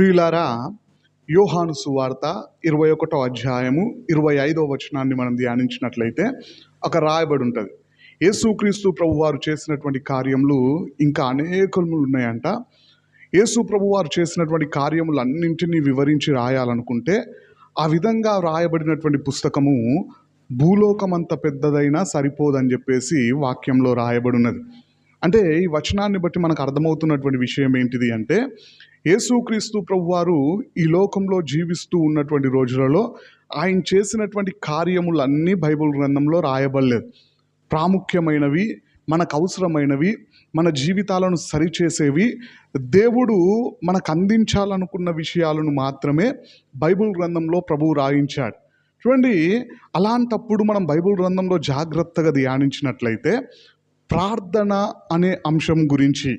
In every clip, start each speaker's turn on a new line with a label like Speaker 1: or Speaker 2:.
Speaker 1: ప్రియులారా యోహాను సువార్త ఇరవై ఒకటో అధ్యాయము ఇరవై ఐదో వచనాన్ని మనం ధ్యానించినట్లయితే ఒక రాయబడి ఉంటుంది యేసుక్రీస్తు ప్రభువారు చేసినటువంటి కార్యములు ఇంకా అనేకములు ఉన్నాయంట. యేసు ప్రభువారు చేసినటువంటి కార్యములు అన్నింటినీ వివరించి రాయాలనుకుంటే ఆ విధంగా రాయబడినటువంటి పుస్తకము భూలోకమంత పెద్దదైనా సరిపోదని చెప్పేసి వాక్యంలో రాయబడి ఉన్నది అంటే ఈ వచనాన్ని బట్టి మనకు అర్థమవుతున్నటువంటి విషయం ఏంటిది అంటే యేసుక్రీస్తు ప్రభువారు ఈ లోకంలో జీవిస్తూ ఉన్నటువంటి రోజులలో ఆయన చేసినటువంటి కార్యములన్నీ బైబిల్ గ్రంథంలో రాయబడలేదు. ప్రాముఖ్యమైనవి మనకు అవసరమైనవి మన జీవితాలను సరిచేసేవి దేవుడు మనకు అందించాలనుకున్న విషయాలను మాత్రమే బైబిల్ గ్రంథంలో ప్రభువు రాయించాడు. చూడండి అలాంటప్పుడు మనం బైబిల్ గ్రంథంలో జాగ్రత్తగా ధ్యానించినట్లయితే ప్రార్థన అనే అంశం గురించి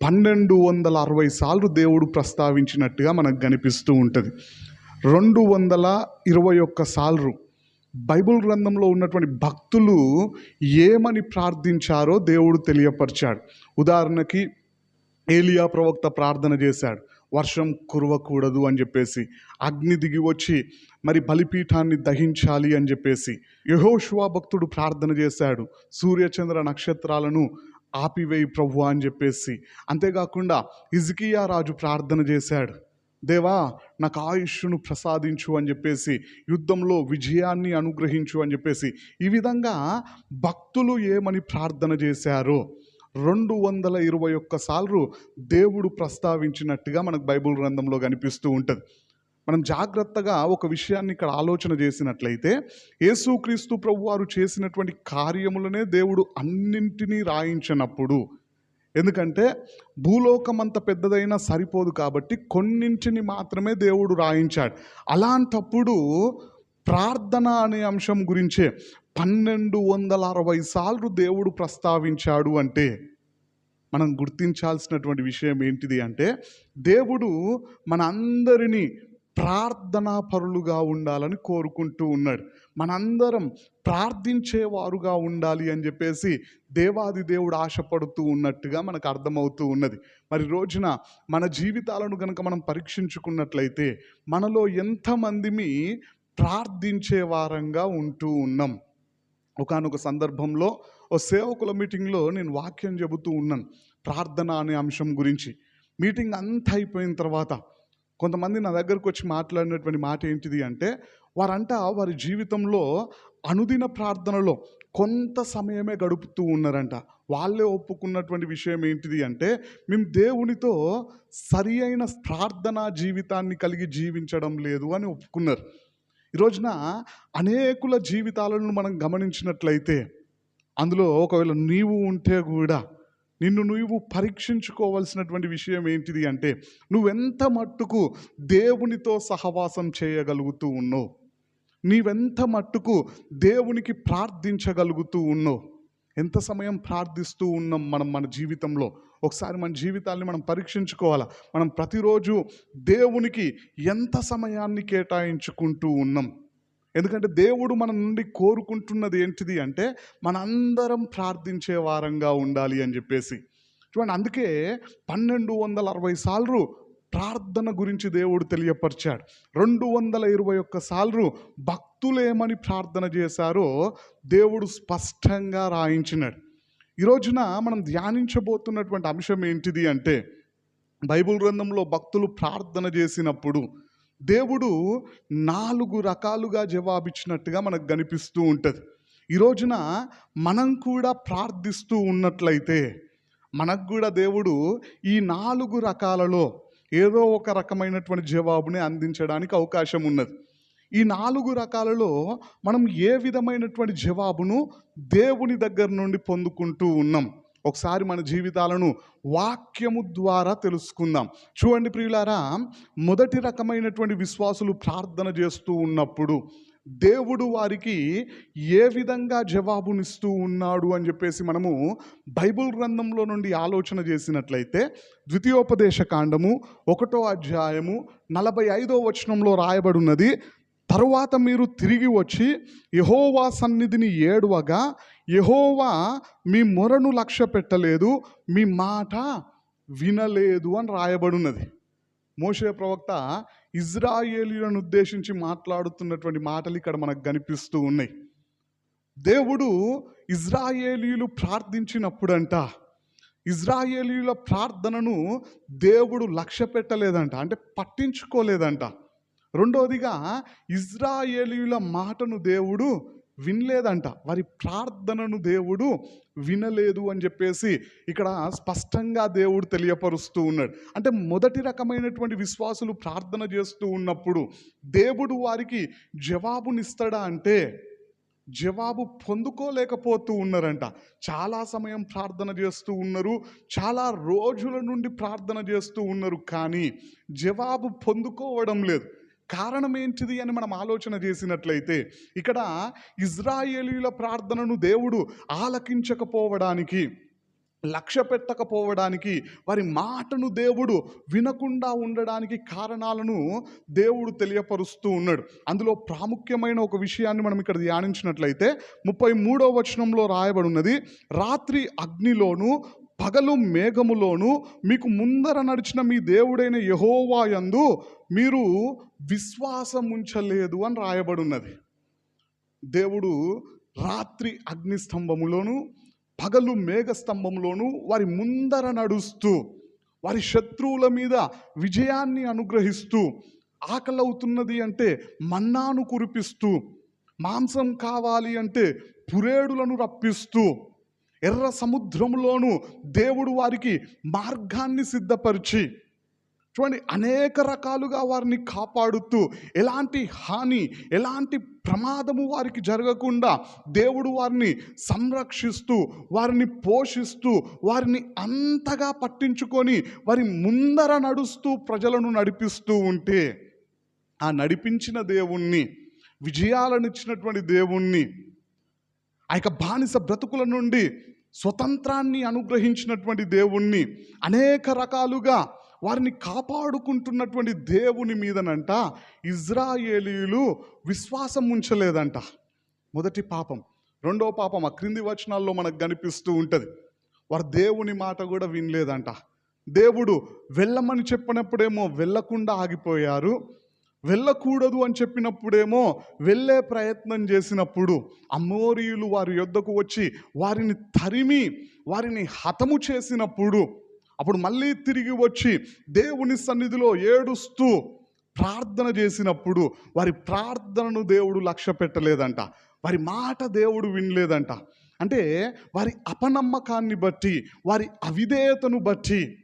Speaker 1: పన్నెండు వందల అరవై సార్లు దేవుడు ప్రస్తావించినట్టుగా మనకు కనిపిస్తూ ఉంటుంది. రెండు వందల ఇరవై ఒక్క సార్లు బైబిల్ గ్రంథంలో ఉన్నటువంటి భక్తులు ఏమని ప్రార్థించారో దేవుడు తెలియపరిచాడు. ఉదాహరణకి ఏలియా ప్రవక్త ప్రార్థన చేశాడు వర్షం కురవకూడదు అని చెప్పేసి అగ్ని దిగి వచ్చి మరి బలిపీఠాన్ని దహించాలి అని చెప్పేసి యహోషువా భక్తుడు ప్రార్థన చేశాడు సూర్యచంద్ర నక్షత్రాలను ఆపివేయి ప్రభు అని చెప్పేసి. అంతేకాకుండా ఇజికియా రాజు ప్రార్థన చేశాడు. దేవా నాకు ఆయుష్ను ప్రసాదించు అని చెప్పేసి యుద్ధంలో విజయాన్ని అనుగ్రహించు అని చెప్పేసి ఈ విధంగా భక్తులు ఏమని ప్రార్థన చేశారు రెండు వందల ఇరవై ఒక్క సార్లు దేవుడు ప్రస్తావించినట్టుగా మనకు బైబిల్ గ్రంథంలో కనిపిస్తూ ఉంటుంది. మనం జాగ్రత్తగా ఒక విషయాన్ని ఇక్కడ ఆలోచన చేసినట్లయితే యేసుక్రీస్తు ప్రభు వారు చేసినటువంటి కార్యములనే దేవుడు అన్నింటినీ రాయించినప్పుడు ఎందుకంటే భూలోకమంత పెద్దదైనా సరిపోదు కాబట్టి కొన్నింటిని మాత్రమే దేవుడు రాయించాడు. అలాంటప్పుడు ప్రార్థన అనే అంశం గురించే పన్నెండు వందల అరవై సార్లు దేవుడు ప్రస్తావించాడు అంటే మనం గుర్తించాల్సినటువంటి విషయం ఏంటిది అంటే దేవుడు మన అందరినీ ప్రార్థనా పరులుగా ఉండాలని కోరుకుంటూ ఉన్నాడు మనందరం ప్రార్థించేవారుగా ఉండాలి అని చెప్పేసి దేవాది దేవుడు ఆశపడుతూ ఉన్నట్టుగా మనకు అర్థమవుతూ ఉన్నది. మరి రోజున మన జీవితాలను కనుక మనం పరీక్షించుకున్నట్లయితే మనలో ఎంతమందిమి ప్రార్థించే వారంగా ఉంటూ ఉన్నాం. ఒకనొక సందర్భంలో ఓ సేవకుల మీటింగ్లో నేను వాక్యం చెబుతూ ఉన్నాను. ప్రార్థన అనే అంశం గురించి. మీటింగ్ అంతా అయిపోయిన తర్వాత కొంతమంది నా దగ్గరకు వచ్చి మాట్లాడినటువంటి మాట ఏంటిది అంటే వారంట వారి జీవితంలో అనుదిన ప్రార్థనలో కొంత సమయమే గడుపుతూ ఉన్నారంట. వాళ్ళే ఒప్పుకున్నటువంటి విషయం ఏంటిది అంటే మేము దేవునితో సరి అయిన ప్రార్థనా జీవితాన్ని కలిగి జీవించడం లేదు అని ఒప్పుకున్నారు. ఈ రోజున అనేకుల జీవితాలను మనం గమనించినట్లయితే అందులో ఒకవేళ నీవు ఉంటే కూడా నిన్ను నువ్వు పరీక్షించుకోవాల్సినటువంటి విషయం ఏంటిది అంటే నువ్వెంత మట్టుకు దేవునితో సహవాసం చేయగలుగుతూ ఉన్నావు? నీవెంత మట్టుకు దేవునికి ప్రార్థించగలుగుతూ ఉన్నావు? ఎంత సమయం ప్రార్థిస్తూ ఉన్నాం మనం మన జీవితంలో? ఒకసారి మన జీవితాన్ని మనం పరీక్షించుకోవాలా? మనం ప్రతిరోజు దేవునికి ఎంత సమయాన్ని కేటాయించుకుంటూ ఉన్నాం? ఎందుకంటే దేవుడు మన నుండి కోరుకుంటున్నది ఏంటిది అంటే మనందరం ప్రార్థించే వారంగా ఉండాలి అని చెప్పేసి. చూడండి అందుకే పన్నెండు వందల అరవై సార్లు ప్రార్థన గురించి దేవుడు తెలియపరిచాడు. రెండు వందల ఇరవై ఒక్క సార్లు భక్తులేమని ప్రార్థన చేశారో దేవుడు స్పష్టంగా రాయించినాడు. ఈ రోజున మనం ధ్యానించబోతున్నటువంటి అంశం ఏంటిది అంటే బైబిల్ గ్రంథంలో భక్తులు ప్రార్థన చేసినప్పుడు దేవుడు నాలుగు రకాలుగా జవాబిచ్చినట్టుగా మనకు కనిపిస్తూ ఉంటుంది. ఈ రోజున మనం కూడా ప్రార్థిస్తూ ఉన్నట్లయితే మనకు కూడా దేవుడు ఈ నాలుగు రకాలలో ఏదో ఒక రకమైనటువంటి జవాబుని అందించడానికి అవకాశం ఉన్నది. ఈ నాలుగు రకాలలో మనం ఏ విధమైనటువంటి జవాబును దేవుని దగ్గర నుండి పొందుకుంటూ ఉన్నాం? ఒకసారి మన జీవితాలను వాక్యము ద్వారా తెలుసుకుందాం. చూడండి ప్రియులారా మొదటి రకమైనటువంటి విశ్వాసులు ప్రార్థన చేస్తూ ఉన్నప్పుడు దేవుడు వారికి ఏ విధంగా జవాబునిస్తూ ఉన్నాడు అని చెప్పేసి మనము బైబిల్ గ్రంథంలో నుండి ఆలోచన చేసినట్లయితే ద్వితీయోపదేశ కాండము ఒకటో అధ్యాయము నలభై ఐదో వచనంలో రాయబడున్నది తరువాత మీరు తిరిగి వచ్చి యహోవా సన్నిధిని ఏడువగా యహోవా మీ మొరను లక్ష్య పెట్టలేదు మీ మాట వినలేదు అని రాయబడున్నది మోషే ప్రవక్త ఇజ్రాయేలీలను ఉద్దేశించి మాట్లాడుతున్నటువంటి మాటలు ఇక్కడ మనకు కనిపిస్తూ ఉన్నాయి. దేవుడు ఇజ్రాయేలీలు ప్రార్థించినప్పుడంట ఇజ్రాయేలీల ప్రార్థనను దేవుడు లక్ష్య పెట్టలేదంట అంటే పట్టించుకోలేదంట. రెండవదిగా ఇజ్రాయేలీల మాటను దేవుడు వినలేదంట. వారి ప్రార్థనను దేవుడు వినలేదు అని చెప్పేసి ఇక్కడ స్పష్టంగా దేవుడు తెలియపరుస్తూ ఉన్నాడు. అంటే మొదటి రకమైనటువంటి విశ్వాసులు ప్రార్థన చేస్తూ ఉన్నప్పుడు దేవుడు వారికి జవాబునిస్తాడా అంటే జవాబు పొందుకోలేకపోతూ ఉన్నారంట. చాలా సమయం ప్రార్థన చేస్తూ ఉన్నారు. చాలా రోజుల నుండి ప్రార్థన చేస్తూ ఉన్నారు కానీ జవాబు పొందుకోవడం లేదు. కారణం ఏంటిది అని మనం ఆలోచన చేసినట్లయితే ఇక్కడ ఇజ్రాయేలీల ప్రార్థనను దేవుడు ఆలకించకపోవడానికి లక్ష్య పెట్టకపోవడానికి వారి మాటను దేవుడు వినకుండా ఉండడానికి కారణాలను దేవుడు తెలియపరుస్తూ ఉన్నాడు. అందులో ప్రాముఖ్యమైన ఒక విషయాన్ని మనం ఇక్కడ ధ్యానించినట్లయితే ముప్పై మూడవ వచనంలో రాయబడి ఉన్నది రాత్రి అగ్నిలోను పగలు మేఘములోను మీకు ముందర నడిచిన మీ దేవుడైన యహోవా యందు మీరు విశ్వాసం ఉంచలేదు అని రాయబడి ఉన్నది దేవుడు రాత్రి అగ్నిస్తంభములోను పగలు మేఘస్తంభంలోను వారి ముందర నడుస్తూ వారి శత్రువుల మీద విజయాన్ని అనుగ్రహిస్తూ ఆకలవుతున్నది అంటే మన్నాను కురిపిస్తూ మాంసం కావాలి అంటే పురేడులను రప్పిస్తూ ఎర్ర సముద్రంలోనూ దేవుడు వారికి మార్గాన్ని సిద్ధపరిచి చూడండి అనేక రకాలుగా వారిని కాపాడుతూ ఎలాంటి హాని ఎలాంటి ప్రమాదము వారికి జరగకుండా దేవుడు వారిని సంరక్షిస్తూ వారిని పోషిస్తూ వారిని అంతగా పట్టించుకొని వారి ముందర నడుస్తూ ప్రజలను నడిపిస్తూ ఉంటే ఆ నడిపించిన దేవుణ్ణి విజయాలనిచ్చినటువంటి దేవుణ్ణి ఆ యొక్క బానిస బ్రతుకుల నుండి స్వతంత్రాన్ని అనుగ్రహించినటువంటి దేవుణ్ణి అనేక రకాలుగా వారిని కాపాడుకుంటున్నటువంటి దేవుని మీదనంట ఇజ్రాయేలీలు విశ్వాసం ఉంచలేదంట. మొదటి పాపం రెండో పాపం ఆ క్రింది వచనాల్లో మనకు కనిపిస్తూ ఉంటుంది. వారు దేవుని మాట కూడా వినలేదంట. దేవుడు వెళ్ళమని చెప్పినప్పుడేమో వెళ్ళకుండా ఆగిపోయారు. వెళ్ళకూడదు అని చెప్పినప్పుడేమో వెళ్ళే ప్రయత్నం చేసినప్పుడు అమోరీయులు వారి యొద్దకు వచ్చి వారిని తరిమి వారిని హతము చేసినప్పుడు అప్పుడు మళ్ళీ తిరిగి వచ్చి దేవుని సన్నిధిలో ఏడుస్తూ ప్రార్థన చేసినప్పుడు వారి ప్రార్థనను దేవుడు లక్ష్య పెట్టలేదంట. వారి మాట దేవుడు వినలేదంట. అంటే వారి అపనమ్మకాన్ని బట్టి వారి అవిధేయతను బట్టి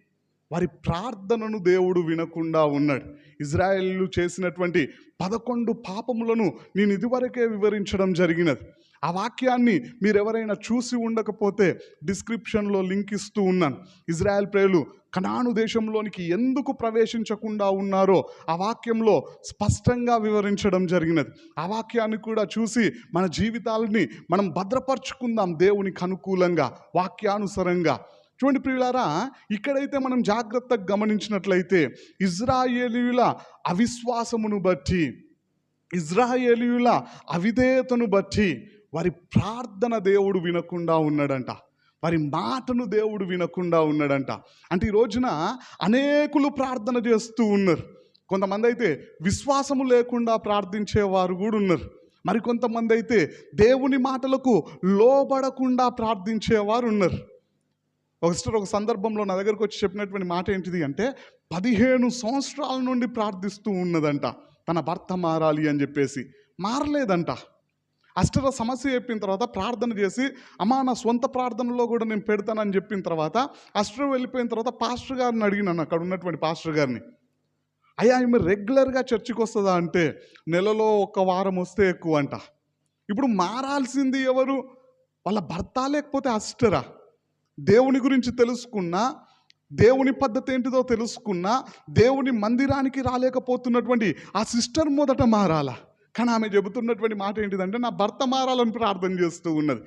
Speaker 1: వారి ప్రార్థనను దేవుడు వినకుండా ఉన్నాడు. ఇజ్రాయెల్లు చేసినటువంటి పదకొండు పాపములను నేను ఇదివరకే వివరించడం జరిగినది. ఆ వాక్యాన్ని మీరెవరైనా చూసి ఉండకపోతే డిస్క్రిప్షన్లో లింక్ ఇస్తూ ఉన్నాను. ఇజ్రాయెల్ ప్రేయులు కనాను దేశంలోనికి ఎందుకు ప్రవేశించకుండా ఉన్నారో ఆ వాక్యంలో స్పష్టంగా వివరించడం జరిగినది. ఆ వాక్యాన్ని కూడా చూసి మన జీవితాలని మనం భద్రపరుచుకుందాం దేవునికి అనుకూలంగా వాక్యానుసరంగా. చూడండి ప్రియులారా ఇక్కడైతే మనం జాగ్రత్తగా గమనించినట్లయితే ఇజ్రాయేలీయుల అవిశ్వాసమును బట్టి ఇజ్రాయేలీయుల అవిధేయతను బట్టి వారి ప్రార్థన దేవుడు వినకుండా ఉన్నాడంట. వారి మాటను దేవుడు వినకుండా ఉన్నాడంట. అంటే ఈ రోజున అనేకులు ప్రార్థన చేస్తూ ఉన్నారు. కొంతమంది అయితే విశ్వాసము లేకుండా ప్రార్థించేవారు కూడా ఉన్నారు. మరి కొంతమంది అయితే దేవుని మాటలకు లోబడకుండా ప్రార్థించేవారు ఉన్నారు. ఒక సిస్టర్ ఒక సందర్భంలో నా దగ్గరకు వచ్చి చెప్పినటువంటి మాట ఏంటిది అంటే పదిహేను సంవత్సరాల నుండి ప్రార్థిస్తూ ఉన్నదంట. తన భర్త మారాలి అని చెప్పేసి. మారలేదంట. అష్టర సమస్య చెప్పిన తర్వాత ప్రార్థన చేసి అమ్మా నా సొంత ప్రార్థనలో కూడా నేను పెడతానని చెప్పిన తర్వాత అష్టరు వెళ్ళిపోయిన తర్వాత పాస్టర్ గారిని అడిగినాను అక్కడ ఉన్నటువంటి పాస్టర్ గారిని. అయ్యా ఆమె రెగ్యులర్గా చర్చికి వస్తుందా అంటే నెలలో ఒక వారం వస్తే ఎక్కువ అంట ఇప్పుడు మారాల్సింది ఎవరు? వాళ్ళ భర్త లేకపోతే అష్టరా? దేవుని గురించి తెలుసుకున్నా దేవుని పద్ధతి ఏంటిదో తెలుసుకున్నా దేవుని మందిరానికి రాలేకపోతున్నటువంటి ఆ సిస్టర్ మొదట మారాలా. కానీ ఆమె చెబుతున్నటువంటి మాట ఏంటిదంటే నా భర్త మారాలని ప్రార్థన చేస్తూ ఉన్నది.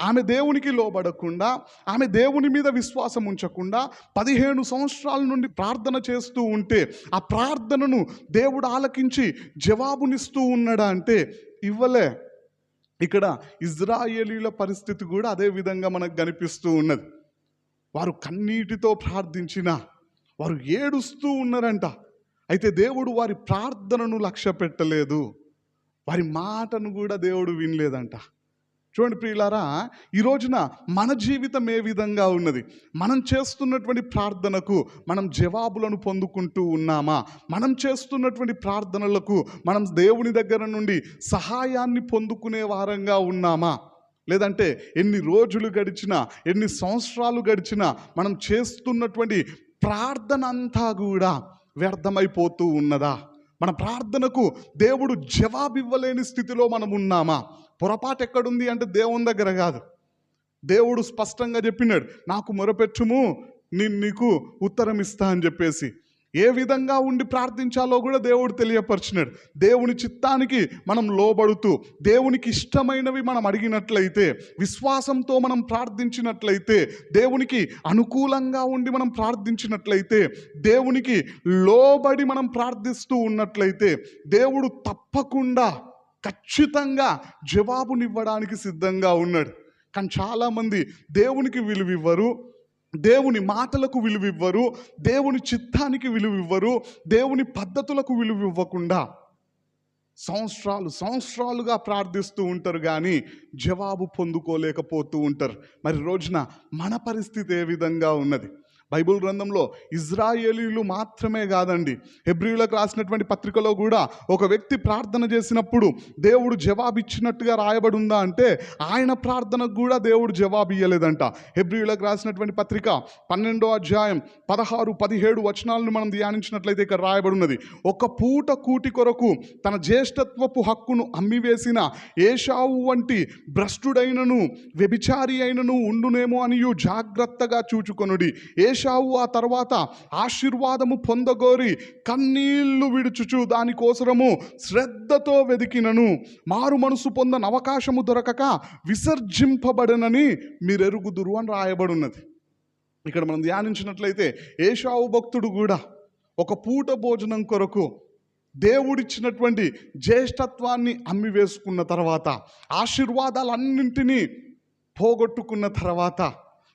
Speaker 1: ఆమె దేవునికి లోబడకుండా ఆమె దేవుని మీద విశ్వాసం ఉంచకుండా పదిహేను సంవత్సరాల నుండి ప్రార్థన చేస్తూ ఉంటే ఆ ప్రార్థనను దేవుడు ఆలకించి జవాబునిస్తూ ఉన్నాడా అంటే ఇవ్వలే. ఇక్కడ ఇజ్రాయేలీల పరిస్థితి కూడా అదే విధంగా మనకు కనిపిస్తూ ఉన్నది. వారు కన్నీటితో ప్రార్థించిన వారు ఏడుస్తూ ఉన్నారంట. అయితే దేవుడు వారి ప్రార్థనను లక్ష్య పెట్టలేదు వారి మాటను కూడా దేవుడు వినలేదంట. చూడండి ప్రియులారా ఈ రోజున మన జీవితం ఏ విధంగా ఉన్నది? మనం చేస్తున్నటువంటి ప్రార్థనకు మనం జవాబులను పొందుకుంటూ ఉన్నామా? మనం చేస్తున్నటువంటి ప్రార్థనలకు మనం దేవుని దగ్గర నుండి సహాయాన్ని పొందుకునే వారంగా ఉన్నామా? లేదంటే ఎన్ని రోజులు గడిచినా ఎన్ని సంవత్సరాలు గడిచినా మనం చేస్తున్నటువంటి ప్రార్థన అంతా కూడా వ్యర్థమైపోతూ ఉన్నదా? మన ప్రార్థనకు దేవుడు జవాబు ఇవ్వలేని స్థితిలో మనం ఉన్నామా? పొరపాటు ఎక్కడుంది అంటే దేవుని దగ్గర కాదు. దేవుడు స్పష్టంగా చెప్పినాడు నాకు మొరపెట్టుము నేను నీకు ఉత్తరం ఇస్తా అని చెప్పేసి. ఏ విధంగా ఉండి ప్రార్థించాలో కూడా దేవుడు తెలియపరిచినాడు. దేవుని చిత్తానికి మనం లోబడుతూ దేవునికి ఇష్టమైనవి మనం అడిగినట్లయితే విశ్వాసంతో మనం ప్రార్థించినట్లయితే దేవునికి అనుకూలంగా ఉండి మనం ప్రార్థించినట్లయితే దేవునికి లోబడి మనం ప్రార్థిస్తూ ఉన్నట్లయితే దేవుడు తప్పకుండా ఖచ్చితంగా జవాబునివ్వడానికి సిద్ధంగా ఉన్నాడు. కానీ చాలామంది దేవునికి విలువివ్వరు దేవుని మాటలకు విలువివ్వరు దేవుని చిత్తానికి విలువివ్వరు దేవుని పద్ధతులకు విలువివ్వకుండా సంవత్సరాలు సంవత్సరాలుగా ప్రార్థిస్తూ ఉంటారు కానీ జవాబు పొందుకోలేకపోతూ ఉంటారు. మరి రోజున మన పరిస్థితి ఏ విధంగా ఉన్నది? బైబిల్ గ్రంథంలో ఇజ్రాయేలీలు మాత్రమే కాదండి. హెబ్రియులకు రాసినటువంటి పత్రికలో కూడా ఒక వ్యక్తి ప్రార్థన చేసినప్పుడు దేవుడు జవాబు ఇచ్చినట్టుగా రాయబడి ఉందా అంటే ఆయన ప్రార్థనకు కూడా దేవుడు జవాబు ఇవ్వలేదంట హెబ్రియులకు రాసినటువంటి పత్రిక పన్నెండో అధ్యాయం పదహారు పదిహేడు వచనాలను మనం ధ్యానించినట్లయితే ఇక్కడ రాయబడి ఉన్నది ఒక పూట కూటి కొరకు తన జ్యేష్ఠత్వపు హక్కును అమ్మివేసిన ఏషావు వంటి భ్రష్టుడైనను వ్యభిచారి అయినను ఉండునేమో అనియు జాగ్రత్తగా చూచుకొనుడి. ఏ ఏషావు ఆ తర్వాత ఆశీర్వాదము పొందగోరి కన్నీళ్ళు విడుచుచు దానికోసరము శ్రద్ధతో వెదికినను. మారు మనసు పొందని అవకాశము దొరకక విసర్జింపబడనని మీరెరుగుదురు అని రాయబడున్నది. ఇక్కడ మనం ధ్యానించినట్లయితే ఏషావు భక్తుడు కూడా ఒక పూట భోజనం కొరకు దేవుడిచ్చినటువంటి జ్యేష్ఠత్వాన్ని అమ్మి వేసుకున్న తర్వాత ఆశీర్వాదాలన్నింటినీ పోగొట్టుకున్న తర్వాత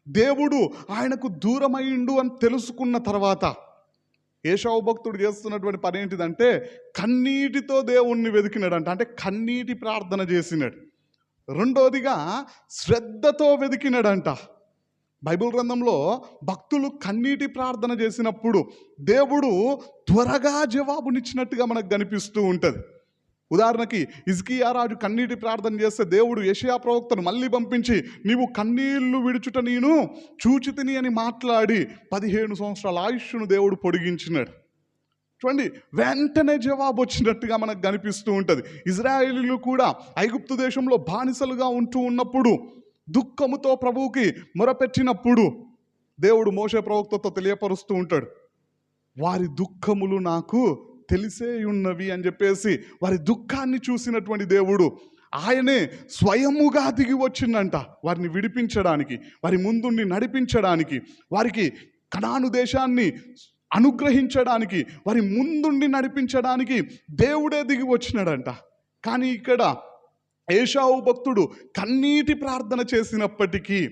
Speaker 1: దేవుడు ఆయనకు దూరమైండు అని తెలుసుకున్న తర్వాత ఏషావు భక్తుడు చేస్తున్నటువంటి పని ఏంటిదంటే కన్నీటితో దేవుణ్ణి వెతికినాడంట అంటే కన్నీటి ప్రార్థన చేసినాడు. రెండోదిగా శ్రద్ధతో వెతికినాడంట బైబిల్ గ్రంథంలో భక్తులు కన్నీటి ప్రార్థన చేసినప్పుడు దేవుడు త్వరగా జవాబునిచ్చినట్టుగా మనకు కనిపిస్తూ ఉంటుంది. ఉదాహరణకి ఇజ్కియా రాజు కన్నీటి ప్రార్థన చేస్తే దేవుడు యషయా ప్రవక్తను మళ్ళీ పంపించి నీవు కన్నీళ్ళు విడుచుట నేను చూచితిని అని మాట్లాడి పదిహేను సంవత్సరాల ఆయుష్ను దేవుడు పొడిగించినాడు. చూడండి వెంటనే జవాబు వచ్చినట్టుగా మనకు కనిపిస్తూ ఉంటుంది. ఇజ్రాయేలీలు కూడా ఐగుప్తు దేశంలో బానిసలుగా ఉంటూ ఉన్నప్పుడు దుఃఖముతో ప్రభువుకి మొరపెట్టినప్పుడు దేవుడు మోసే ప్రవక్తతో తెలియపరుస్తూ ఉంటాడు. వారి దుఃఖములు నాకు తెలిసే ఉన్నవి అని చెప్పేసి వారి దుఃఖాన్ని చూసినటువంటి దేవుడు ఆయనే స్వయముగా దిగి వచ్చిందంట వారిని విడిపించడానికి వారి ముందుండి నడిపించడానికి వారికి కణాను దేశాన్ని అనుగ్రహించడానికి వారి ముందుండి నడిపించడానికి దేవుడే దిగి వచ్చినాడంట. కానీ ఇక్కడ ఏషావు భక్తుడు కన్నీటి ప్రార్థన చేసినప్పటికీ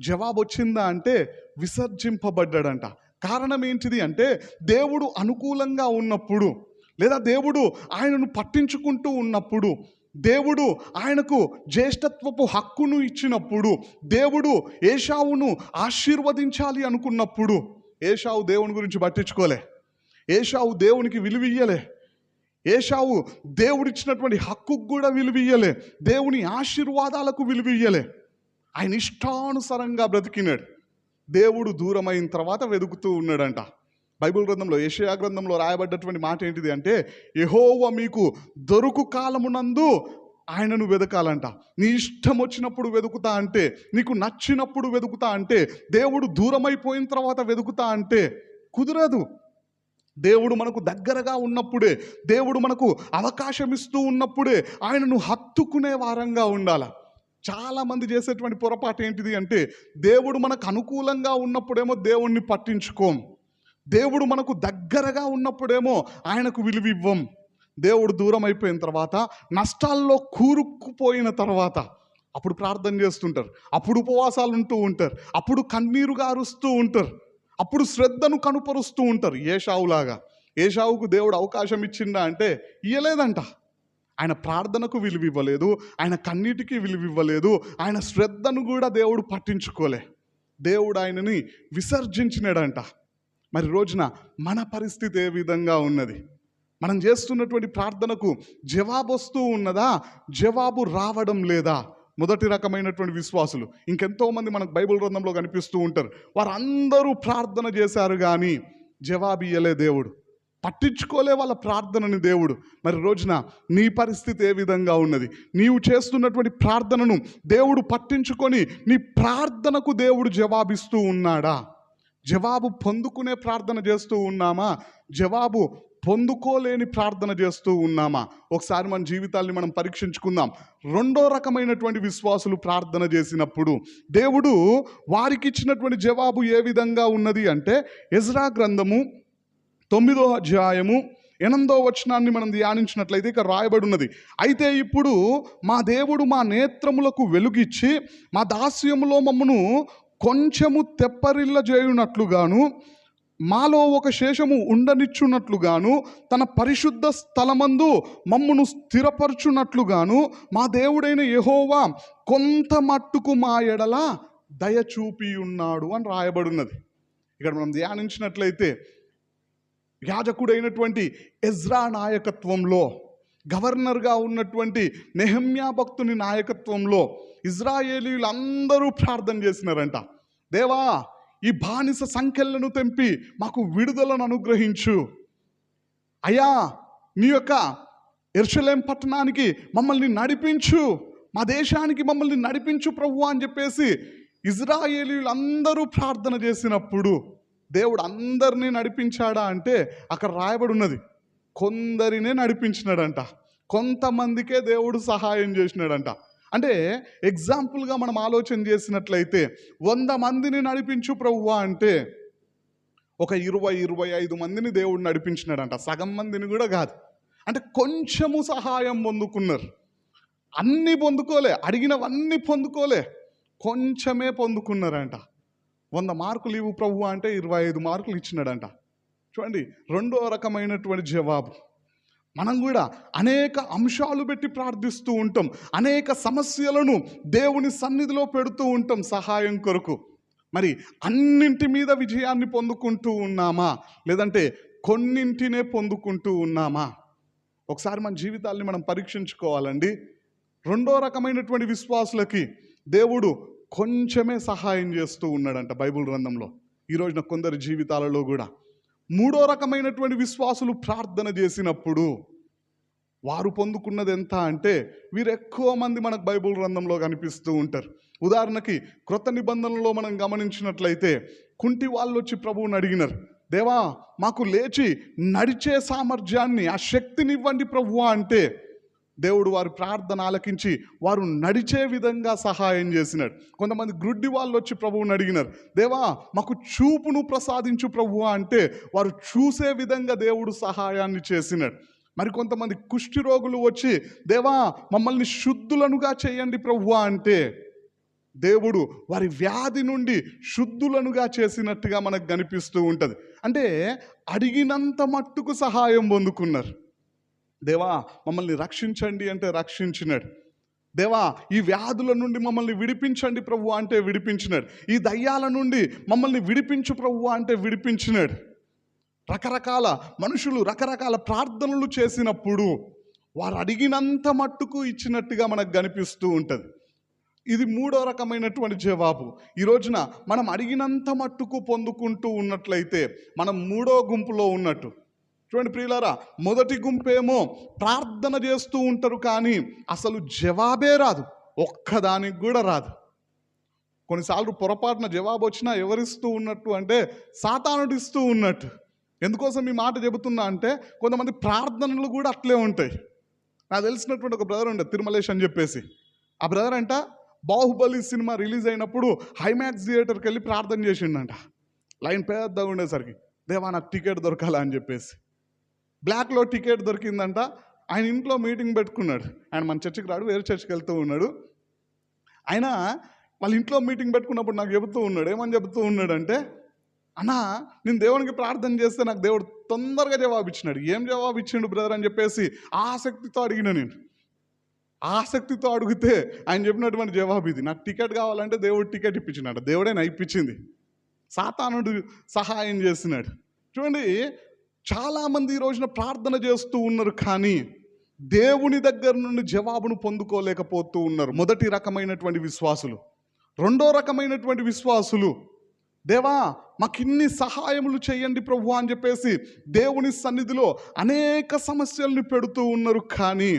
Speaker 1: జవాబు వచ్చిందా అంటే విసర్జింపబడ్డాడంట. కారణం ఏంటిది అంటే దేవుడు అనుకూలంగా ఉన్నప్పుడు లేదా దేవుడు ఆయనను పట్టించుకుంటూ ఉన్నప్పుడు దేవుడు ఆయనకు జ్యేష్ఠత్వపు హక్కును ఇచ్చినప్పుడు దేవుడు ఏషావును ఆశీర్వదించాలి అనుకున్నప్పుడు ఏషావు దేవుని గురించి పట్టించుకోలే. ఏషావు దేవునికి విలువియ్యలే. ఏషావు దేవుడిచ్చినటువంటి హక్కుకు కూడా విలువియ్యలే. దేవుని ఆశీర్వాదాలకు విలువియ్యలే. ఆయన ఇష్టానుసారంగా బ్రతికినాడు. దేవుడు దూరమైన తర్వాత వెతుకుతూ ఉన్నాడంట. బైబిల్ గ్రంథంలో యెషయా గ్రంథంలో రాయబడ్డటువంటి మాట ఏంటిది అంటే యహోవ మీకు దొరుకు కాలమునందు ఆయనను వెతకాలంట నీ ఇష్టం వచ్చినప్పుడు వెతుకుతా అంటే నీకు నచ్చినప్పుడు వెతుకుతా అంటే దేవుడు దూరమైపోయిన తర్వాత వెతుకుతా అంటే కుదరదు. దేవుడు మనకు దగ్గరగా ఉన్నప్పుడే దేవుడు మనకు అవకాశం ఇస్తూ ఉన్నప్పుడే ఆయనను హత్తుకునే వారంగా ఉండాల. చాలామంది చేసేటువంటి పొరపాటు ఏంటిది అంటే దేవుడు మనకు అనుకూలంగా ఉన్నప్పుడేమో దేవుణ్ణి పట్టించుకోం. దేవుడు మనకు దగ్గరగా ఉన్నప్పుడేమో ఆయనకు విలువివ్వం దేవుడు దూరం అయిపోయిన తర్వాత నష్టాల్లో కూరుక్కుపోయిన తర్వాత అప్పుడు ప్రార్థన చేస్తుంటారు. అప్పుడు ఉపవాసాలు ఉంటూ ఉంటారు. అప్పుడు కన్నీరుగా అరుస్తూ ఉంటారు. అప్పుడు శ్రద్ధను కనుపరుస్తూ ఉంటారు. ఏ ఏషావుకు దేవుడు అవకాశం ఇచ్చిండా అంటే ఇయ్యలేదంట. ఆయన ప్రార్థనకు విలువ ఇవ్వలేదు ఆయన కన్నీటికి విలువ ఇవ్వలేదు ఆయన శ్రద్ధను కూడా దేవుడు పట్టించుకోలే. దేవుడు ఆయనని విసర్జించినాడంట. మరి రోజున మన పరిస్థితి ఏ విధంగా ఉన్నది? మనం చేస్తున్నటువంటి ప్రార్థనకు జవాబు వస్తూ ఉన్నదా? జవాబు రావడం లేదా? మొదటి రకమైనటువంటి విశ్వాసులు ఇంకెంతో మంది మనకు బైబిల్ గ్రంథంలో కనిపిస్తూ ఉంటారు వారందరూ ప్రార్థన చేశారు కానీ జవాబు ఇయ్యలే దేవుడు. పట్టించుకోలే వాళ్ళ ప్రార్థనని దేవుడు. మరి రోజున నీ పరిస్థితి ఏ విధంగా ఉన్నది? నీవు చేస్తున్నటువంటి ప్రార్థనను దేవుడు పట్టించుకొని నీ ప్రార్థనకు దేవుడు జవాబిస్తూ ఉన్నాడా? జవాబు పొందుకునే ప్రార్థన చేస్తూ ఉన్నామా? జవాబు పొందుకోలేని ప్రార్థన చేస్తూ ఉన్నామా? ఒకసారి మన జీవితాల్ని మనం పరీక్షించుకుందాం. రెండో రకమైనటువంటి విశ్వాసులు ప్రార్థన చేసినప్పుడు దేవుడు వారికి ఇచ్చినటువంటి జవాబు ఏ విధంగా ఉన్నది అంటే ఎజ్రా గ్రంథము తొమ్మిదో అధ్యాయము ఎనిమిదో వచనాన్ని మనం ధ్యానించినట్లయితే ఇక రాయబడి ఉన్నది అయితే ఇప్పుడు మా దేవుడు మా నేత్రములకు వెలుగిచ్చి మా దాస్యములో మమ్మను కొంచెము తెప్పరిల్ల చేయునట్లుగాను మాలో ఒక శేషము ఉండనిచ్చున్నట్లుగాను తన పరిశుద్ధ స్థలమందు మమ్మును స్థిరపరచునట్లుగాను మా దేవుడైన యహోవా కొంత మట్టుకు మా ఎడల దయ చూపి ఉన్నాడు అని రాయబడున్నది ఇక్కడ మనం ధ్యానించినట్లయితే యాజకుడైనటువంటి ఎజ్రా నాయకత్వంలో గవర్నర్గా ఉన్నటువంటి నెహమ్యా భక్తుని నాయకత్వంలో ఇజ్రాయేలీలు అందరూ ప్రార్థన చేసినారంట. దేవా ఈ బానిస సంఖ్యలను తెంపి మాకు విడుదలను అనుగ్రహించు. అయ్యా నీ యొక్క ఎర్షలేం పట్టణానికి మమ్మల్ని నడిపించు. మా దేశానికి మమ్మల్ని నడిపించు ప్రభు అని చెప్పేసి ఇజ్రాయేలీలు అందరూ ప్రార్థన చేసినప్పుడు దేవుడు అందరినీ నడిపించాడా అంటే అక్కడ రాయబడి ఉన్నది. కొందరినే నడిపించినాడంట. కొంతమందికే దేవుడు సహాయం చేసినాడంట. అంటే ఎగ్జాంపుల్గా మనం ఆలోచన చేసినట్లయితే వంద మందిని నడిపించు ప్రభువా అంటే ఒక ఇరవై ఇరవై ఐదు మందిని దేవుడు నడిపించినాడంట. సగం మందిని కూడా కాదు. అంటే కొంచెము సహాయం పొందుకున్నారు. అన్నీ పొందుకోలే. అడిగినవన్నీ పొందుకోలే. కొంచెమే పొందుకున్నారంట. వంద మార్కులు ఇవ్వు ప్రభు అంటే ఇరవై ఐదు మార్కులు ఇచ్చినాడంట. చూడండి రెండో రకమైనటువంటి జవాబు. మనం కూడా అనేక అంశాలు పెట్టి ప్రార్థిస్తూ ఉంటాం. అనేక సమస్యలను దేవుని సన్నిధిలో పెడుతూ ఉంటాం సహాయం కొరకు. మరి అన్నింటి మీద విజయాన్ని పొందుకుంటూ ఉన్నామా? లేదంటే కొన్నింటినే పొందుకుంటూ ఉన్నామా? ఒకసారి మన జీవితాల్ని మనం పరీక్షించుకోవాలండి. రెండో రకమైనటువంటి విశ్వాసులకి దేవుడు కొంచెమే సహాయం చేస్తూ ఉన్నాడంట బైబిల్ గ్రంథంలో. ఈ రోజున కొందరి జీవితాలలో కూడా మూడో రకమైనటువంటి విశ్వాసులు ప్రార్థన చేసినప్పుడు వారు పొందుకున్నది ఎంత అంటే వీరు ఎక్కువ మంది మనకు బైబిల్ గ్రంథంలో కనిపిస్తూ ఉంటారు. ఉదాహరణకి క్రొత్త నిబంధనలో మనం గమనించినట్లయితే కుంటి వాళ్ళు వచ్చి ప్రభువుని అడిగినారు దేవా మాకు లేచి నడిచే సామర్థ్యాన్ని ఆ శక్తిని ఇవ్వండి ప్రభువా అంటే దేవుడు వారి ప్రార్థన ఆలకించి వారు నడిచే విధంగా సహాయం చేసినాడు కొంతమంది గ్రుడ్డి వాళ్ళు వచ్చి ప్రభువుని అడిగినారు దేవా మాకు చూపును ప్రసాదించు ప్రభు అంటే వారు చూసే విధంగా దేవుడు సహాయాన్ని చేసినాడు. మరి కొంతమంది కుష్టి రోగులు వచ్చి దేవా మమ్మల్ని శుద్ధులనుగా చేయండి ప్రభు అంటే దేవుడు వారి వ్యాధి నుండి శుద్ధులనుగా చేసినట్టుగా మనకు కనిపిస్తూ ఉంటుంది. అంటే అడిగినంత మట్టుకు సహాయం పొందుకున్నారు. దేవా మమ్మల్ని రక్షించండి అంటే రక్షించినాడు. దేవా ఈ వ్యాధుల నుండి మమ్మల్ని విడిపించండి ప్రభు అంటే విడిపించినాడు. ఈ దయ్యాల నుండి మమ్మల్ని విడిపించు ప్రభు అంటే విడిపించినాడు. రకరకాల మనుషులు రకరకాల ప్రార్థనలు చేసినప్పుడు వారు అడిగినంత మట్టుకు ఇచ్చినట్టుగా మనకు కనిపిస్తూ ఉంటుంది. ఇది మూడో రకమైనటువంటి జవాబు. ఈ రోజున మనం అడిగినంత మట్టుకు పొందుకుంటూ ఉన్నట్లయితే మనం మూడో గుంపులో ఉన్నట్టు. చూడండి ప్రియులారా మొదటి గుంపేమో ప్రార్థన చేస్తూ ఉంటారు కానీ అసలు జవాబే రాదు ఒక్కదానికి కూడా రాదు. కొన్నిసార్లు పొరపాటున జవాబు వచ్చినా ఎవరిస్తూ ఉన్నట్టు అంటే సాతానుడు ఇస్తూ ఉన్నట్టు. ఎందుకోసం ఈ మాట చెబుతున్నా అంటే కొంతమంది ప్రార్థనలు కూడా అట్లే ఉంటాయి. నాకు తెలిసినటువంటి ఒక బ్రదర్ ఉండే తిరుమలేష్ అని చెప్పేసి. ఆ బ్రదర్ అంట బాహుబలి సినిమా రిలీజ్ అయినప్పుడు హైమాక్స్ థియేటర్కి వెళ్ళి ప్రార్థన చేసిండంట. లైన్ పెద్దగా ఉండేసరికి దేవా నాకు టికెట్ దొరకాలా? అని చెప్పేసి. బ్లాక్లో టికెట్ దొరికిందంట. ఆయన ఇంట్లో మీటింగ్ పెట్టుకున్నాడు. ఆయన మన చర్చికి రాడు వేరే చర్చికి వెళ్తూ ఉన్నాడు. ఆయన వాళ్ళ ఇంట్లో మీటింగ్ పెట్టుకున్నప్పుడు నాకు చెబుతూ ఉన్నాడు. ఏమని చెబుతూ ఉన్నాడంటే అన్నా నేను దేవునికి ప్రార్థన చేస్తే నాకు దేవుడు తొందరగా జవాబు ఇచ్చినాడు. ఏం జవాబు ఇచ్చిండు బ్రదర్? అని చెప్పేసి ఆసక్తితో అడిగిన నేను. ఆసక్తితో అడిగితే ఆయన చెప్పినటువంటి జవాబు ఇది. నాకు టికెట్ కావాలంటే దేవుడు టికెట్ ఇప్పించినాడు. దేవుడే నా ఇప్పించింది. సాతానుడు సహాయం చేసినాడు. చూడండి చాలామంది ఈ రోజున ప్రార్థన చేస్తూ ఉన్నారు కానీ దేవుని దగ్గర నుండి జవాబును పొందుకోలేకపోతూ ఉన్నారు. మొదటి రకమైనటువంటి విశ్వాసులు. రెండో రకమైనటువంటి విశ్వాసులు దేవా మాకు ఇన్ని సహాయములు చేయండి ప్రభు అని చెప్పేసి దేవుని సన్నిధిలో అనేక సమస్యల్ని పెడుతూ ఉన్నారు కానీ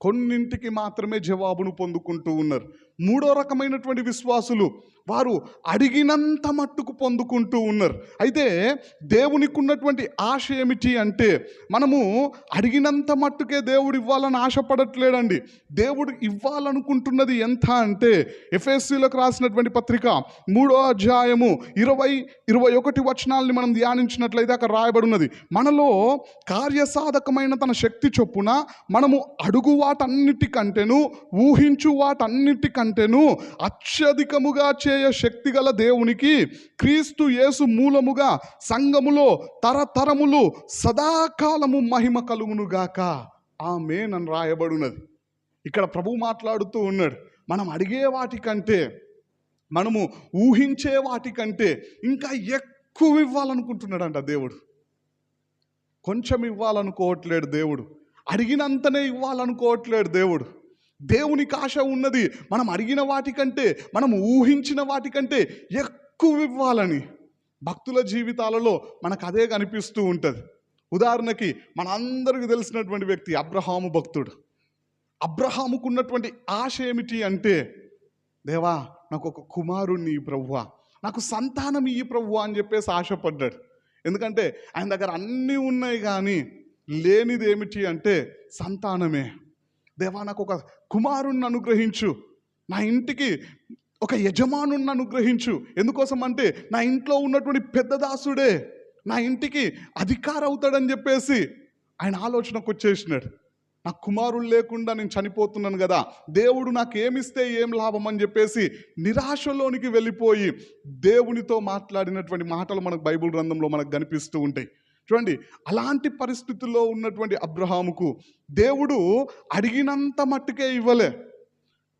Speaker 1: కొన్నింటికి మాత్రమే జవాబును పొందుకుంటూ ఉన్నారు. మూడో రకమైనటువంటి విశ్వాసులు వారు అడిగినంత మట్టుకు పొందుకుంటూ ఉన్నారు. అయితే దేవునికి ఉన్నటువంటి ఆశ ఏమిటి అంటే మనము అడిగినంత మట్టుకే దేవుడు ఇవ్వాలని ఆశపడట్లేడండి. దేవుడు ఇవ్వాలనుకుంటున్నది ఎంత అంటే ఎఫ్ఎస్సీలకు రాసినటువంటి పత్రిక మూడో అధ్యాయము ఇరవై ఇరవై ఒకటి వచనాలని మనం ధ్యానించినట్లయితే అక్కడ రాయబడి ఉన్నది మనలో కార్యసాధకమైన తన శక్తి చొప్పున మనము అడుగు వాటన్నిటికంటేను ఊహించు వాటన్నిటికంటేను అత్యధికముగా చేయ శక్తి గల దేవునికి క్రీస్తు యేసు మూలముగా సంఘములో తరతరములు సదాకాలము మహిమ కలుగునుగాక ఆమె నన్ను రాయబడినది. ఇక్కడ ప్రభు మాట్లాడుతూ ఉన్నాడు మనం అడిగే వాటికంటే మనము ఊహించే వాటికంటే ఇంకా ఎక్కువ ఇవ్వాలనుకుంటున్నాడంట దేవుడు. కొంచెం ఇవ్వాలనుకోవట్లేడు దేవుడు. అడిగినంతనే ఇవ్వాలనుకోవట్లేడు దేవుడు. దేవునికి ఆశ ఉన్నది. మనం అడిగిన వాటికంటే మనం ఊహించిన వాటికంటే ఎక్కువ ఇవ్వాలని భక్తుల జీవితాలలో మనకు అదే కనిపిస్తూ ఉంటుంది. ఉదాహరణకి మనందరికీ తెలిసినటువంటి వ్యక్తి అబ్రహాము భక్తుడు. అబ్రహాముకు ఉన్నటువంటి ఆశ ఏమిటి అంటే దేవా నాకు ఒక కుమారుణ్ణి ఈ ప్రభువ నాకు సంతానం ఈ ప్రభువ అని చెప్పేసి ఆశపడ్డాడు. ఎందుకంటే ఆయన దగ్గర అన్నీ ఉన్నాయి కానీ లేనిది ఏమిటి అంటే సంతానమే. దేవా నాకు ఒక కుమారుణ్ణి అనుగ్రహించు. నా ఇంటికి ఒక యజమానుణ్ణి అనుగ్రహించు. ఎందుకోసం అంటే నా ఇంట్లో ఉన్నటువంటి పెద్ద దాసుడే నా ఇంటికి అధికార అవుతాడని చెప్పేసి ఆయన ఆలోచనకు వచ్చేసినాడు. నా కుమారులు లేకుండా నేను చనిపోతున్నాను కదా దేవుడు నాకు ఏమిస్తే ఏం లాభం అని చెప్పేసి నిరాశలోనికి వెళ్ళిపోయి దేవునితో మాట్లాడినటువంటి మాటలు మనకు బైబిల్ గ్రంథంలో మనకు కనిపిస్తూ ఉంటాయి. చూడండి అలాంటి పరిస్థితుల్లో ఉన్నటువంటి అబ్రహాముకు దేవుడు అడిగినంత మట్టుకే ఇవ్వలే.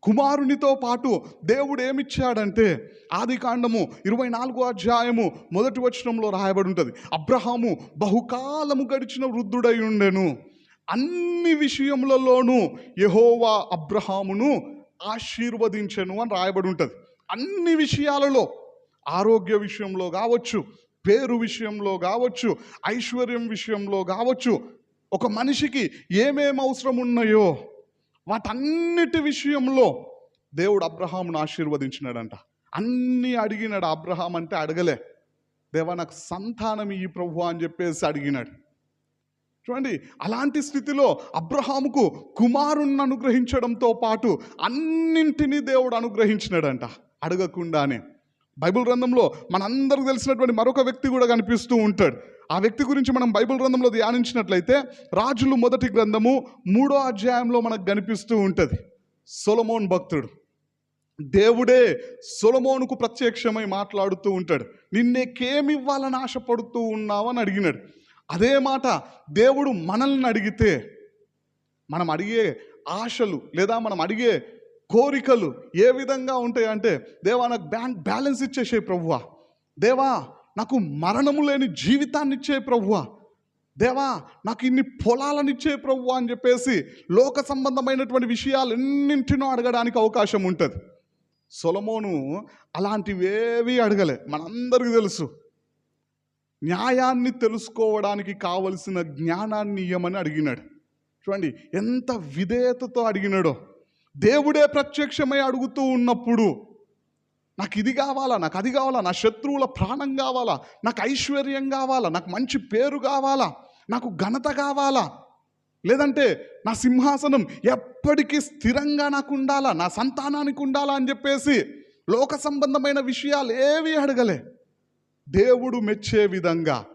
Speaker 1: కుమారునితో పాటు దేవుడు ఏమిచ్చాడంటే ఆది కాండము ఇరవై నాలుగో అధ్యాయము మొదటి వచనంలో రాయబడి ఉంటుంది అబ్రహాము బహుకాలము గడిచిన వృద్ధుడై ఉండెను. అన్ని విషయములలోనూ యహోవా అబ్రహామును ఆశీర్వదించెను అని రాయబడి ఉంటుంది. అన్ని విషయాలలో ఆరోగ్య విషయంలో కావచ్చు పేరు విషయంలో కావచ్చు ఐశ్వర్యం విషయంలో కావచ్చు ఒక మనిషికి ఏమేమి అవసరం ఉన్నాయో వాటన్నిటి విషయంలో దేవుడు అబ్రహామును ఆశీర్వదించినాడంట. అన్నీ అడిగినాడు అబ్రహాం అంటే అడగలే. దేవా నాకు సంతానం ఈ ప్రభు అని చెప్పేసి అడిగినాడు. చూడండి అలాంటి స్థితిలో అబ్రహాముకు కుమారుణ్ణి అనుగ్రహించడంతో పాటు అన్నింటినీ దేవుడు అనుగ్రహించినాడంట అడగకుండానే. బైబిల్ గ్రంథంలో మనందరికి తెలిసినటువంటి మరొక వ్యక్తి కూడా కనిపిస్తూ ఉంటాడు. ఆ వ్యక్తి గురించి మనం బైబిల్ గ్రంథంలో ధ్యానించినట్లయితే రాజులు మొదటి గ్రంథము మూడో అధ్యాయంలో మనకు కనిపిస్తూ ఉంటుంది. సొలమోన్ భక్తుడు. దేవుడే సొలమోనుకు ప్రత్యక్షమై మాట్లాడుతూ ఉంటాడు. నిన్నేకేమి ఇవ్వాలని ఆశపడుతూ ఉన్నావని అడిగినాడు. అదే మాట దేవుడు మనల్ని అడిగితే మనం అడిగే ఆశలు లేదా మనం అడిగే కోరికలు ఏ విధంగా ఉంటాయంటే దేవా నాకు బ్యాంక్ బ్యాలెన్స్ ఇచ్చేసే ప్రభువా దేవా నాకు మరణము లేని జీవితాన్ని ఇచ్చే ప్రభువా దేవా నాకు ఇన్ని పొలాలను ఇచ్చే అని చెప్పేసి లోక సంబంధమైనటువంటి విషయాలు ఎన్నింటినో అడగడానికి అవకాశం ఉంటుంది. సొలమోను అలాంటివేవి అడగలే. మనందరికీ తెలుసు. న్యాయాన్ని తెలుసుకోవడానికి కావలసిన జ్ఞానాన్ని ఇయ్యమని అడిగినాడు. చూడండి ఎంత విధేయతతో అడిగినాడో. దేవుడే ప్రత్యక్షమై అడుగుతూ ఉన్నప్పుడు నాకు ఇది కావాలా నాకు అది కావాలా నా శత్రువుల ప్రాణం కావాలా నాకు ఐశ్వర్యం కావాలా నాకు మంచి పేరు కావాలా నాకు ఘనత కావాలా? లేదంటే నా సింహాసనం ఎప్పటికీ స్థిరంగా నాకు ఉండాలా నా సంతానానికి ఉండాలా అని చెప్పేసి లోక సంబంధమైన విషయాలు ఏవి అడగలే. దేవుడు మెచ్చే విధంగా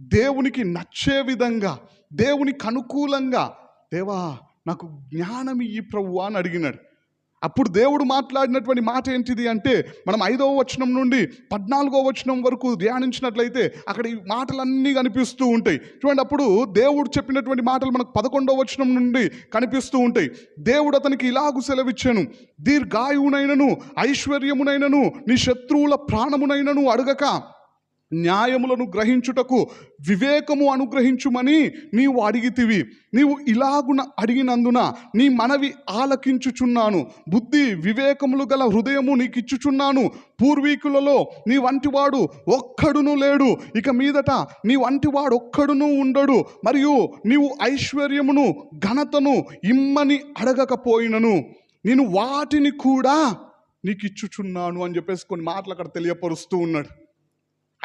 Speaker 1: దేవునికి నచ్చే విధంగా దేవునికి అనుకూలంగా దేవా నాకు జ్ఞానం ఈ ప్రభు అని అడిగినాడు. అప్పుడు దేవుడు మాట్లాడినటువంటి మాట ఏంటిది అంటే మనం ఐదవ వచనం నుండి పద్నాలుగో వచనం వరకు ధ్యానించినట్లయితే అక్కడ ఈ మాటలన్నీ కనిపిస్తూ ఉంటాయి. చూడండి అప్పుడు దేవుడు చెప్పినటువంటి మాటలు మనకు పదకొండవ వచనం నుండి కనిపిస్తూ ఉంటాయి. దేవుడు అతనికి ఇలాగు సెలవిచ్చాను దీర్ఘాయువునైనను ఐశ్వర్యమునైనను నీ శత్రువుల ప్రాణమునైనను అడగక న్యాయములను గ్రహించుటకు వివేకము అనుగ్రహించుమని నీవు అడిగితివి. నీవు ఇలాగున అడిగినందున నీ మనవి ఆలకించుచున్నాను. బుద్ధి వివేకములు గల హృదయము నీకు ఇచ్చుచున్నాను పూర్వీకులలో నీ వంటివాడు ఒక్కడును లేడు. ఇక మీదట నీ వంటివాడు ఒక్కడును ఉండడు. మరియు నీవు ఐశ్వర్యమును ఘనతను ఇమ్మని అడగకపోయినను. నేను వాటిని కూడా నీకు ఇచ్చుచున్నాను అని చెప్పేసి కొన్ని మాటలు అక్కడ తెలియపరుస్తూ ఉన్నాడు.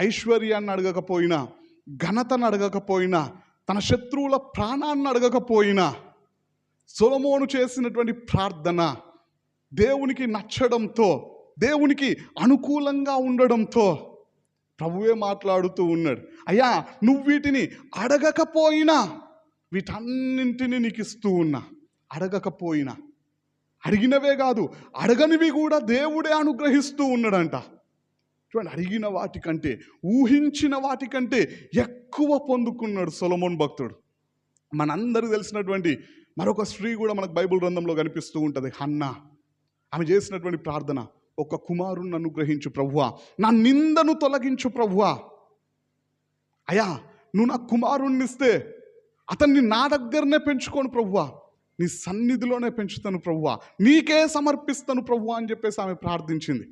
Speaker 1: ఐశ్వర్యాన్ని అడగకపోయినా ఘనతను అడగకపోయినా తన శత్రువుల ప్రాణాన్ని అడగకపోయినా సొలమోను చేసినటువంటి ప్రార్థన దేవునికి నచ్చడంతో దేవునికి అనుకూలంగా ఉండడంతో ప్రభువే మాట్లాడుతూ ఉన్నాడు. అయ్యా నువ్వు వీటిని అడగకపోయినా వీటన్నింటినీ నీకు ఇస్తూ ఉన్నా. అడగకపోయినా. అడిగినవే కాదు అడగనివి కూడా దేవుడే అనుగ్రహిస్తూ ఉన్నాడంట. చూడండి అడిగిన వాటికంటే ఊహించిన వాటికంటే ఎక్కువ పొందుకున్నాడు సొలమోన్ భక్తుడు. మనందరూ తెలిసినటువంటి మరొక స్త్రీ కూడా మనకు బైబిల్ గ్రంథంలో కనిపిస్తూ ఉంటుంది హన్నా. ఆమె చేసినటువంటి ప్రార్థన ఒక కుమారుణ్ణి అనుగ్రహించు ప్రభువా నా నిందను తొలగించు ప్రభువా అయ్యా నువ్వు నా కుమారుణ్ణిస్తే అతన్ని నా దగ్గరనే పెంచుకోను ప్రభువా నీ సన్నిధిలోనే పెంచుతాను ప్రభువా నీకే సమర్పిస్తాను ప్రభువా అని చెప్పేసి ఆమె ప్రార్థించింది.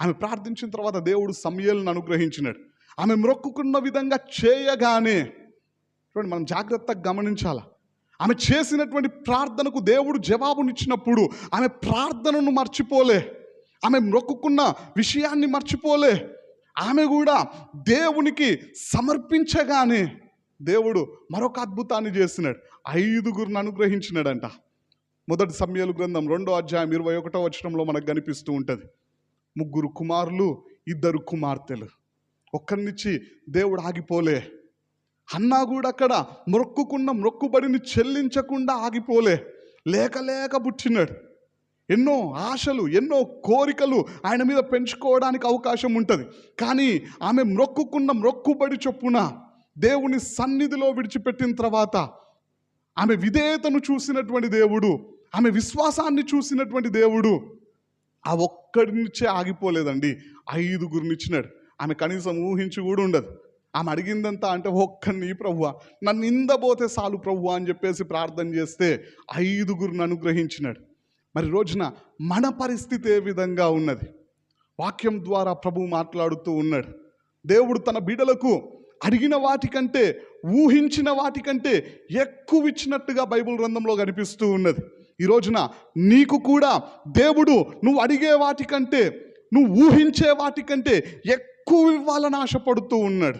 Speaker 1: ఆమె ప్రార్థించిన తర్వాత దేవుడు సమయలను అనుగ్రహించినాడు. ఆమె మొక్కుకున్న విధంగా చేయగానే చూడండి మనం జాగ్రత్తగా గమనించాలా. ఆమె చేసినటువంటి ప్రార్థనకు దేవుడు జవాబునిచ్చినప్పుడు ఆమె ప్రార్థనను మర్చిపోలే. ఆమె మొక్కుకున్న విషయాన్ని మర్చిపోలే. ఆమె కూడా దేవునికి సమర్పించగానే దేవుడు మరొక అద్భుతాన్ని చేసినాడు. ఐదుగురిని అనుగ్రహించినాడంట. మొదటి సమయాలు గ్రంథం రెండో అధ్యాయం ఇరవై ఒకటో వచనంలో మనకు కనిపిస్తూ ఉంటుంది. ముగ్గురు కుమారులు ఇద్దరు కుమార్తెలు. ఒక్కరినిచ్చి దేవుడు ఆగిపోలే. అన్నా కూడా అక్కడ మొక్కుకున్న మొక్కుబడిని చెల్లించకుండా ఆగిపోలే. లేక లేక పుట్టినాడు. ఎన్నో ఆశలు ఎన్నో కోరికలు ఆయన మీద పెంచుకోవడానికి అవకాశం ఉంటుంది. కానీ ఆమె మొక్కుకున్న మొక్కుబడి చొప్పున దేవుని సన్నిధిలో విడిచిపెట్టిన తర్వాత ఆమె విధేయతను చూసినటువంటి దేవుడు ఆమె విశ్వాసాన్ని చూసినటువంటి దేవుడు ఆ ఒక్కడి నుంచే ఆగిపోలేదండి. ఐదుగురినిచ్చినాడు ఆమె కనీసం ఊహించి కూడా ఉండదు. ఆమె అడిగిందంతా అంటే ఒక్కడిని ప్రభువ నన్ను ఇందబోతే చాలు ప్రభు అని చెప్పేసి ప్రార్థన చేస్తే ఐదుగురిని అనుగ్రహించినాడు. మరి రోజున మన పరిస్థితి ఏ విధంగా ఉన్నది? వాక్యం ద్వారా ప్రభు మాట్లాడుతూ ఉన్నాడు. దేవుడు తన బిడలకు అడిగిన వాటికంటే ఊహించిన వాటికంటే ఎక్కువ ఇచ్చినట్టుగా బైబిల్ గ్రంథంలో కనిపిస్తూ ఉన్నది. ఈ రోజున నీకు కూడా దేవుడు నువ్వు అడిగే వాటికంటే నువ్వు ఊహించే వాటికంటే ఎక్కువ ఇవ్వాలని ఆశపడుతూ ఉన్నాడు.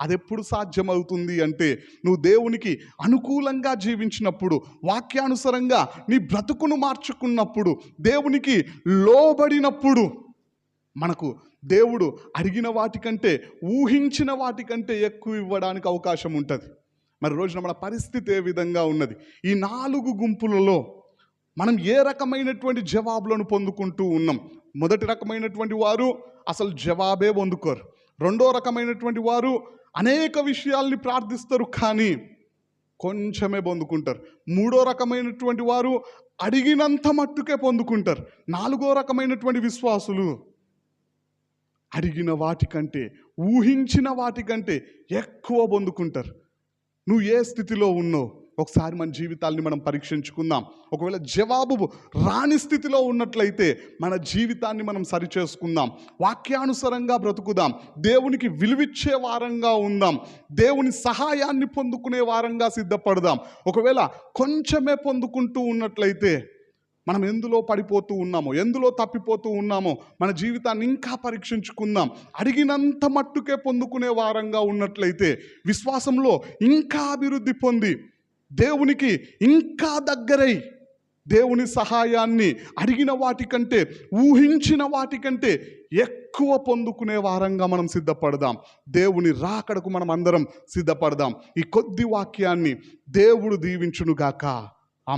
Speaker 1: అది ఎప్పుడు సాధ్యమవుతుంది అంటే నువ్వు దేవునికి అనుకూలంగా జీవించినప్పుడు వాక్యానుసారంగా నీ బ్రతుకును మార్చుకున్నప్పుడు దేవునికి లోబడినప్పుడు మనకు దేవుడు అడిగిన వాటికంటే ఊహించిన వాటికంటే ఎక్కువ ఇవ్వడానికి అవకాశం ఉంటుంది. మరి రోజున మన పరిస్థితి ఏ విధంగా ఉన్నది? ఈ నాలుగు గుంపులలో మనం ఏ రకమైనటువంటి జవాబులను పొందుకుంటూ ఉన్నాం? మొదటి రకమైనటువంటి వారు అసలు జవాబే పొందుకోరు. రెండో రకమైనటువంటి వారు అనేక విషయాల్ని ప్రార్థిస్తారు కానీ కొంచెమే పొందుకుంటారు. మూడో రకమైనటువంటి వారు అడిగినంత మట్టుకే పొందుకుంటారు. నాలుగో రకమైనటువంటి విశ్వాసులు అడిగిన వాటికంటే ఊహించిన వాటికంటే ఎక్కువ పొందుకుంటారు. నువ్వు ఏ స్థితిలో ఉన్నావు? ఒకసారి మన జీవితాల్ని మనం పరీక్షించుకుందాం. ఒకవేళ జవాబు రాని స్థితిలో ఉన్నట్లయితే మన జీవితాన్ని మనం సరిచేసుకుందాం. వాక్యానుసారంగా బ్రతుకుదాం. దేవునికి విలువిచ్చే వారంగా ఉందాం. దేవుని సహాయాన్ని పొందుకునే వారంగా సిద్ధపడదాం. ఒకవేళ కొంచెమే పొందుకుంటూ ఉన్నట్లయితే మనం ఎందులో పడిపోతూ ఉన్నామో ఎందులో తప్పిపోతూ ఉన్నామో మన జీవితాన్ని ఇంకా పరీక్షించుకుందాం. అడిగినంత మట్టుకే పొందుకునే వారంగా ఉన్నట్లయితే విశ్వాసంలో ఇంకా అభివృద్ధి పొంది దేవునికి ఇంకా దగ్గరై దేవుని సహాయాన్ని అడిగిన వాటికంటే ఊహించిన వాటికంటే ఎక్కువ పొందుకునే వారంగా మనం సిద్ధపడదాం. దేవుని రాకడకు మనం అందరం సిద్ధపడదాం. ఈ కొద్ది వాక్యాన్ని దేవుడు దీవించునుగాక. ఆ